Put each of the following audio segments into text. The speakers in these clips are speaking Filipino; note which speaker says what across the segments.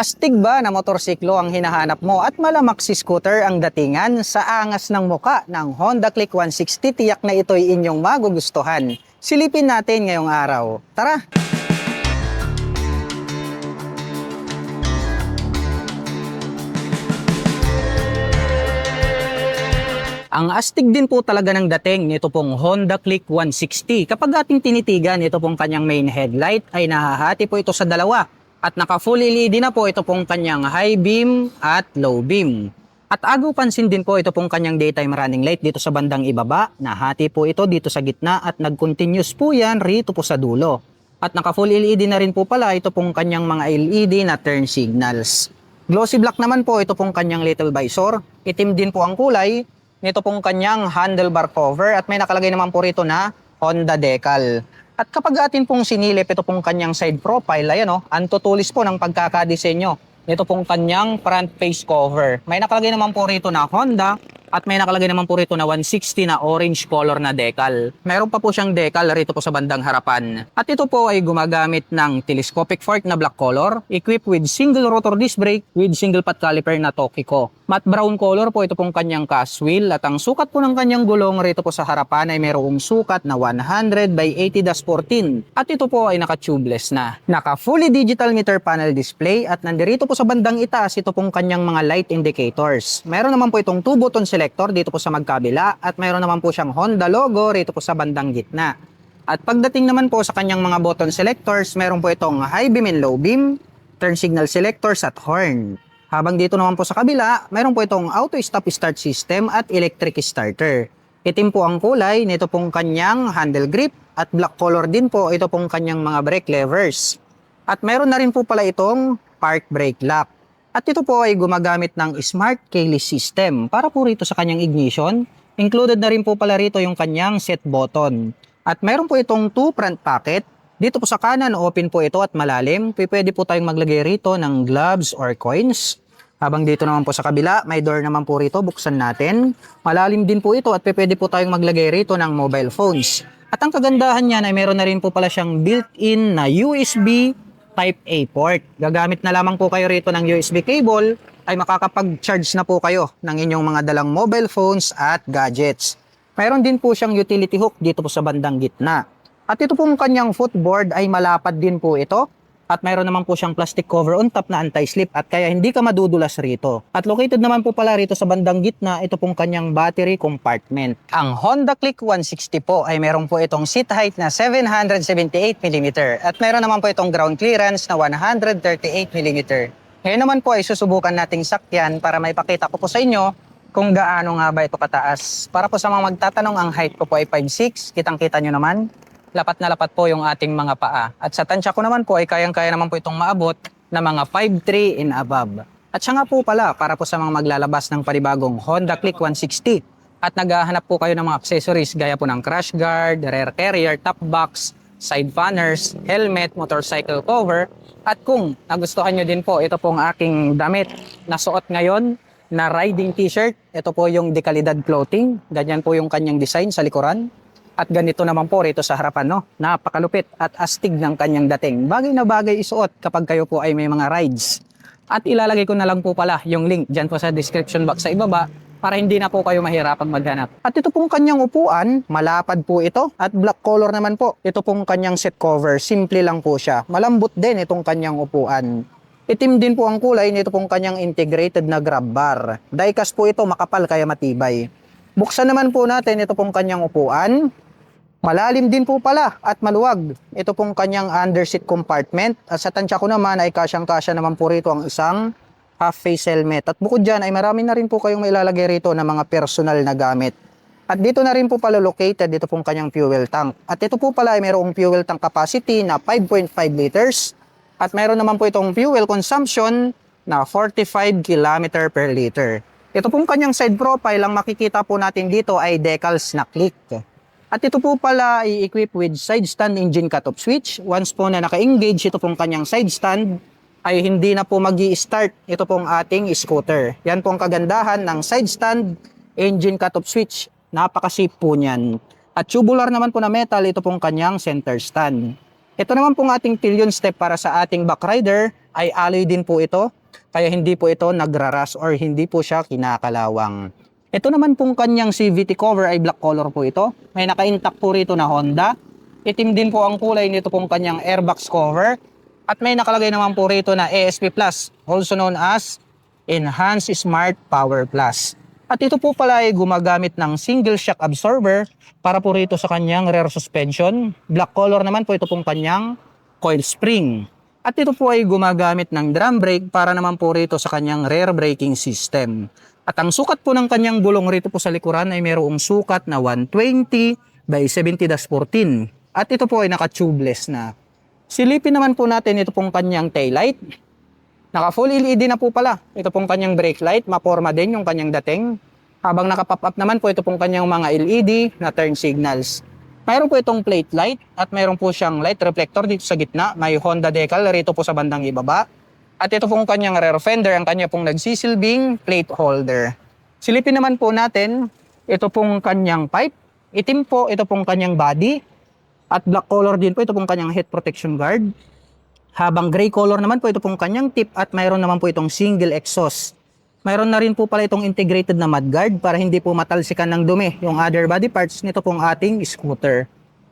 Speaker 1: Astig ba na motorsiklo ang hinahanap mo at malamak si scooter ang datingan sa angas ng muka ng Honda Click 160 tiyak na ito'y inyong magugustuhan. Silipin natin ngayong araw. Tara! Ang astig din po talaga ng dating nito pong Honda Click 160. Kapag ating tinitigan, ito pong kanyang main headlight ay nahahati po ito sa dalawa. At naka full LED na po ito pong kanyang high beam at low beam. At agaw pansin din po ito pong kanyang daytime running light dito sa bandang ibaba. Nahati po ito dito sa gitna at nag-continuous po yan rito po sa dulo. At naka full LED na rin po pala ito pong kanyang mga LED na turn signals. Glossy black naman po ito pong kanyang little visor. Itim din po ang kulay nito pong kanyang handlebar cover at may nakalagay naman po rito na Honda Decal. At kapag atin pong sinilip ito pong kanyang side profile, ayan o, ang tutulis po ng pagkakadesenyo nito pong kanyang front face cover. May nakalagay naman po rito na Honda at may nakalagay naman po rito na 160 na orange color na decal. Meron pa po siyang decal rito po sa bandang harapan. At ito po ay gumagamit ng telescopic fork na black color, equipped with single rotor disc brake with single pot caliper na Tokico. Matte brown color po ito pong kanyang cast wheel at ang sukat po ng kanyang gulong rito po sa harapan ay mayroong sukat na 100 by 80-14 at ito po ay naka-tubeless na. Naka fully digital meter panel display at nandirito po sa bandang itaas ito pong kanyang mga light indicators. Meron naman po itong 2 button selector dito po sa magkabila at mayroon naman po siyang Honda logo rito po sa bandang gitna. At pagdating naman po sa kanyang mga button selectors, meron po itong high beam and low beam, turn signal selectors at horn. Habang dito naman po sa kabila, meron po itong auto stop start system at electric starter. Itim po ang kulay nito pong kanyang handle grip at black color din po ito pong kanyang mga brake levers. At meron na rin po pala itong park brake lock. At ito po ay gumagamit ng smart keyless system para po rito sa kanyang ignition. Included na rin po pala rito yung kanyang set button. At meron po itong two front pocket dito po sa kanan, open po ito at malalim. Pwede po tayong maglagay rito ng gloves or coins. Habang dito naman po sa kabila, may door naman po rito, buksan natin. Malalim din po ito at pwede po tayong maglagay rito ng mobile phones. At ang kagandahan niyan ay meron na rin po pala siyang built-in na USB Type-A port. Gagamit na lamang po kayo rito ng USB cable ay makakapag-charge na po kayo ng inyong mga dalang mobile phones at gadgets. Mayroon din po siyang utility hook dito po sa bandang gitna. At ito pong kanyang footboard ay malapad din po ito. At mayroon naman po siyang plastic cover on top na anti-slip at kaya hindi ka madudulas rito. At located naman po pala rito sa bandang gitna, ito pong kanyang battery compartment. Ang Honda Click 160 po ay meron po itong seat height na 778mm at meron naman po itong ground clearance na 138mm. Ngayon naman po ay susubukan nating sakyan para may pakita ko po sa inyo kung gaano nga ba ito kataas. Para po sa mga magtatanong, ang height ko po ay 5'6". Kitang-kita nyo naman lapat na lapat po yung ating mga paa. At sa tansya ko naman po ay kayang-kaya naman po itong maabot na mga 5'3 and above. At siya nga po pala para po sa mga maglalabas ng panibagong Honda Click 160 at naghahanap po kayo ng mga accessories gaya po ng crash guard, rear carrier, top box, side fanners, helmet, motorcycle cover at kung nagustuhan nyo din po ito pong aking damit na suot ngayon na riding t-shirt. Ito po yung dekalidad clothing. Ganyan po yung kanyang design sa likuran. At ganito naman po rito sa harapan, no? Napakalupit at astig ng kanyang dating. Bagay na bagay isuot kapag kayo po ay may mga rides. At ilalagay ko na lang po pala yung link dyan po sa description box sa ibaba para hindi na po kayo mahirapang maghanap. At ito pong kanyang upuan, malapad po ito at black color naman po. Ito pong kanyang seat cover, simple lang po siya. Malambot din itong kanyang upuan. Itim din po ang kulay nito pong kanyang integrated na grab bar. Diecast po ito, makapal kaya matibay. Buksan naman po natin ito pong kanyang upuan. Malalim din po pala at maluwag. Ito pong kanyang underseat compartment. At sa tansya ko naman ay kasyang-kasya naman po rito ang isang half face helmet. At bukod dyan ay marami na rin po kayong mailalagay rito ng mga personal na gamit. At dito na rin po pala located dito pong kanyang fuel tank. At ito po pala ay mayroong fuel tank capacity na 5.5 liters. At mayroon naman po itong fuel consumption na 45 km per liter. Ito pong kanyang side profile, ang makikita po natin dito ay decals na click. At ito po pala i-equip with side stand engine cutoff switch. Once po na naka-engage ito pong kanyang side stand, ay hindi na po mag start ito pong ating scooter. Yan po ang kagandahan ng side stand engine cutoff switch. Napaka-safe po niyan. At tubular naman po na metal, ito pong kanyang center stand. Ito naman pong ating pillion step para sa ating back rider ay alloy din po ito. Kaya hindi po ito nagraras or hindi po siya kinakalawang. Ito naman pong kanyang CVT cover ay black color po ito. May naka-intact po rito na Honda. Itim din po ang kulay nito pong kanyang airbox cover. At may nakalagay naman po rito na ASP Plus, also known as Enhanced Smart Power Plus. At ito po pala ay gumagamit ng single shock absorber para po rito sa kanyang rear suspension. Black color naman po ito pong kanyang coil spring. At ito po ay gumagamit ng drum brake para naman po rito sa kanyang rear braking system. At ang sukat po ng kanyang gulong rito po sa likuran ay mayroong sukat na 120 by 70-14. At ito po ay naka-tubeless na. Silipin naman po natin ito pong kanyang taillight. Naka full LED na po pala. Ito pong kanyang brake light, maporma din yung kanyang dating. Habang naka-pop up naman po ito pong kanyang mga LED na turn signals. Mayroon po itong plate light at mayroon po siyang light reflector dito sa gitna. May Honda decal rito po sa bandang ibaba. At ito pong kanyang rear fender, ang kanya pong nagsisilbing plate holder. Silipin naman po natin, ito pong kanyang pipe. Itim po, ito pong kanyang body. At black color din po, ito pong kanyang head protection guard. Habang gray color naman po ito pong kanyang tip at mayroon naman po itong single exhaust. Mayroon na rin po pala itong integrated na mudguard para hindi po matalsikan ng dumi yung other body parts nito pong ating scooter.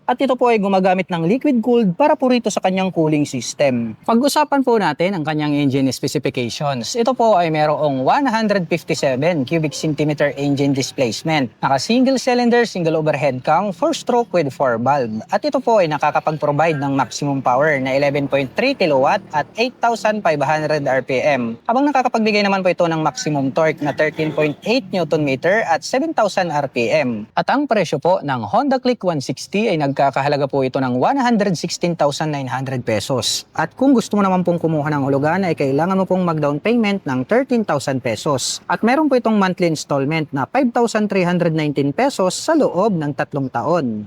Speaker 1: At ito po ay gumagamit ng liquid cooled para po rito sa kanyang cooling system. Pag-usapan po natin ang kanyang engine specifications. Ito po ay merong 157 cubic centimeter engine displacement. Naka single cylinder, single overhead cam, 4-stroke with 4 valve. At ito po ay nakakapag-provide ng maximum power na 11.3 kilowatt at 8,500 RPM. Habang nakakapagbigay naman po ito ng maximum torque na 13.8 Newton meter at 7,000 RPM. At ang presyo po ng Honda Click 160 ay nagkakahalaga po ito ng 116,900 pesos. At kung gusto mo naman pong kumuha ng hulugan ay kailangan mo pong mag-down payment ng 13,000 pesos. At meron po itong monthly installment na 5,319 pesos sa loob ng tatlong taon.